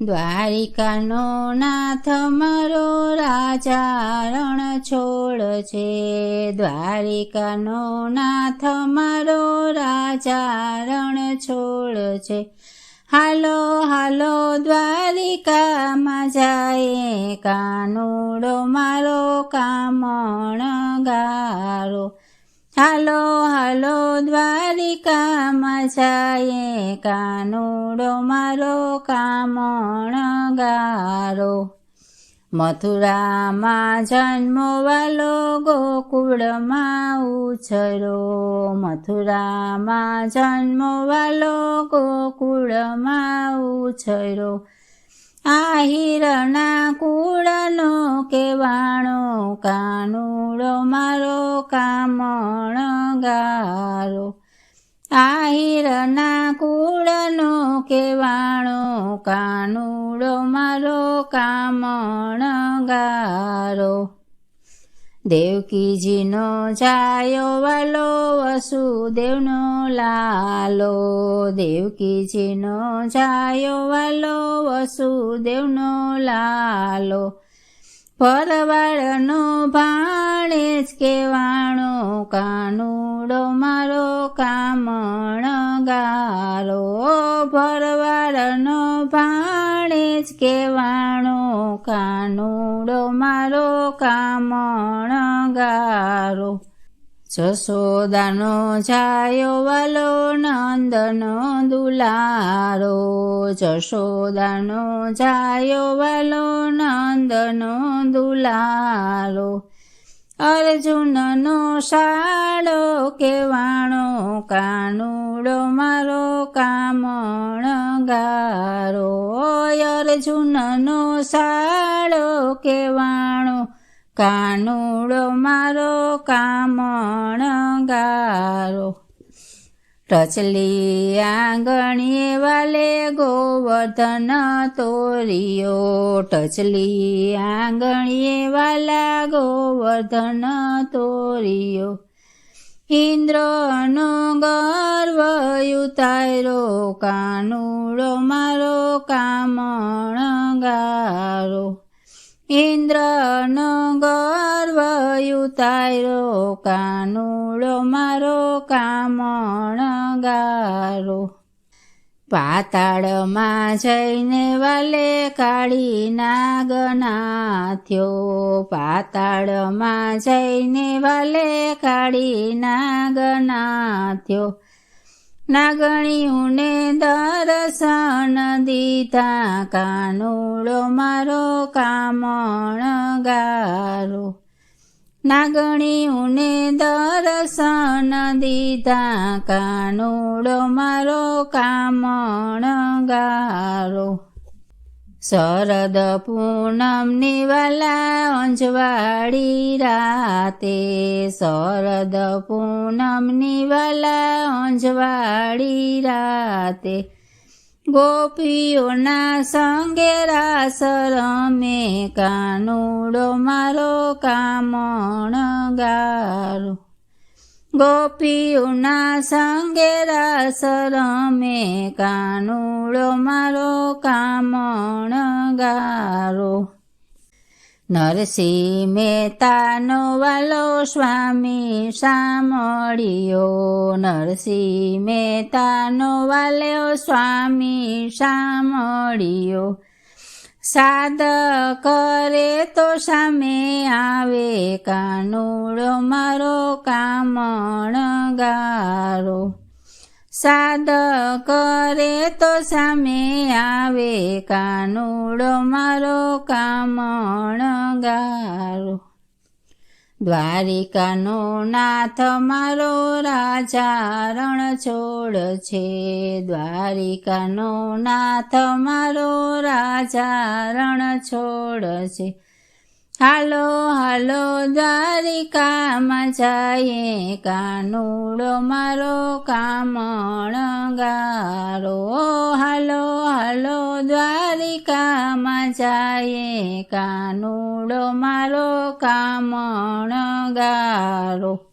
દ્વારિકાનો નાથ મારો રાજા રણ છોડ છે. દ્વારિકાનો નાથ મારો રાજા રણ છોડ છે. હાલો હાલો, દ્વારિકામાં જાય. કાનુડો મારો કામણ ગારો. હાલો હાલો, દ્વારિકામાં જાય કાનુડો મારો કામણ ગારો. મથુરામાં જન્મવાલો ગોકુળમાં ઉછરો. મથુરામાં જન્મવાલો ગોકુળમાં ઉછરો. આહિરના કુળનો કેવાણો કાનુડો મારો કામણ ગારો આહિરના કુળનો કેવાણો કાનુડો મારો કામણ ગારો દેવકીજીનો જાયો વાલો, વસુદેવનો લાલો. દેવકીજીનો જાયો વાલો, વસુદેવનો લાલો. પરવાળનો ભાણે જ કેવાણો કાનુડો મારો કામણ ગારો ભરવાળનો ભાણે જ કેવાણો કાનુડો મારો કામણ ગારો. જશોદાનો જાયો વાલો નંદનો દુલારો. જશોદાનો જાયો વાલો નંદનો દુલારો. અર્જુનનો શાળો કેવાણો કાનુડો મારો કામણ ગારો. અર્જુનનો શાળો કેવાણો? કાનુડો મારો કામણ ગારો. ટચલી આંગણીએ વાલે ગોવર્ધન તોરિયો. ટચલી આંગણીએ વાલા ગોવર્ધન તોરિયો. ઇન્દ્રનો ગર્વ યુતાયરો કાનુડો, મારો કામણ ગારો. ઇન્દ્રનો ગર્વ તારો કાનુડો, મારો કામણ ગારો. પાતાળમાં જઈને વાલે કાળી નાગનાથ્યો. પાતાળમાં જઈને વાલે કાળી નાગનાથ્યો. નાગણીઓને દર્શન દીધા કાનુડો મારો કામણ ગારો. નાગણીઓને દર્શન દીધા કાનુડો મારો કામણ ગારો. શરદ પૂનમ નિવાલા અંજવાળી રાતે. શરદ પૂનમ નિવાલા અંજવાળી રાતે. ગોપીઓના સંગે રાસ રમે, કાનુડો મારો કામણ ગારો. ગોપીઓના સંગે રાસ રમે કાનુડો મારો કામણ ગારો. નરસિંહ મહેતાનો વાલો સ્વામી સામળિયો નરસિંહ મહેતાનો વાલ્યો સ્વામી સામળિયો સાદ કરે તો સામે આવે કાનુડો મારો કામણ ગારો. સાદ કરે તો સામે આવે કાનુડો મારો કામણ ગારો. દ્વારિકાનો નાથ મારો રાજા રણ છોડ છે. દ્વારિકાનો નાથ મારો રાજા રણ છોડ છે. હાલો હાલો, દ્વારિકામાં જાય કાનુડો મારો કામણ ગારો હાલો દ્વારિકામાં જાય કાનુડો મારો કામણ ગારો